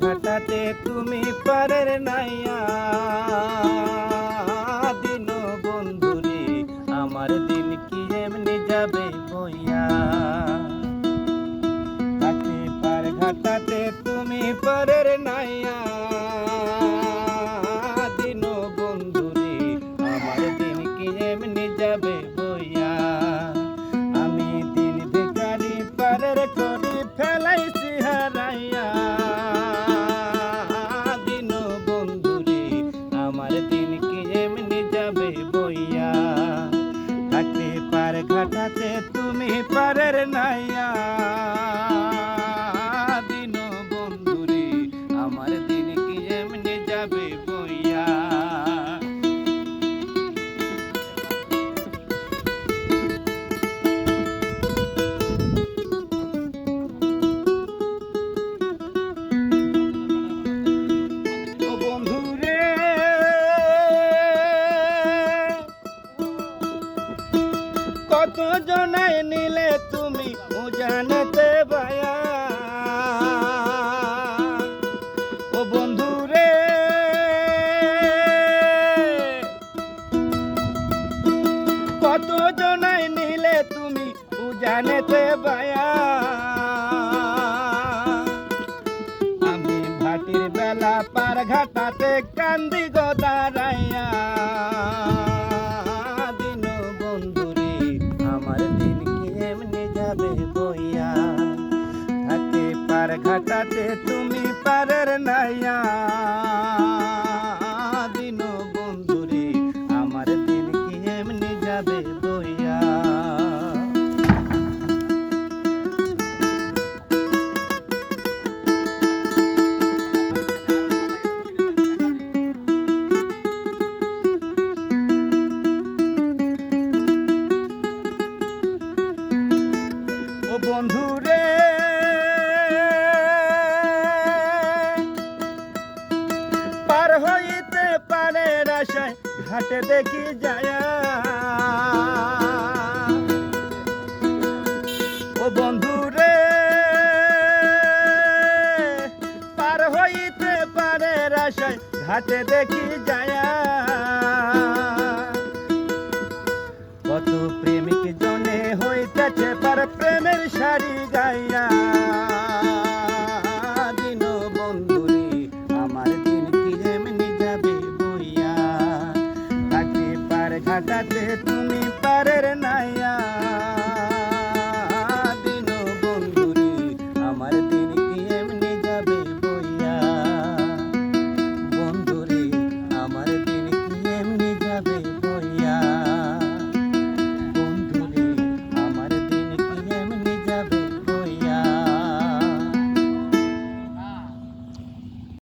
ঘাটাতে তুমি পারের নাইয়া। দিন বন্ধুরে, আমার দিন কি এমনি যাবে বইয়া কাছে পার ঘাটাতে তুমি পারের নাইয়া। দিন বন্ধুরে, আমার দিন কি এমনি যাবে এমনি বইয়া থাকতে পার ঘাটাতে তুমি পারের নাইয়া। দিন বন্ধুরে আমার দিন এমনি যাবে বইয়া? ও জনাই নিলে তুমি জানতে বায়া। ও বন্ধুরে কত জনাই নিলে তুমি জানতে বায়া। আমি ভাটির বেলা পার ঘাটাতে কান্দি গোদারাইয়া ঘাটাতে তুমি পারের নাইয়া। দিন বন্ধুরে আমার দিন কি এমনি যাবে বইয়া? ও আশায় ঘাটে দেখি যায়। ও বন্ধু রে পার হইতে পারে আশায় ঘাটে দেখি যায়।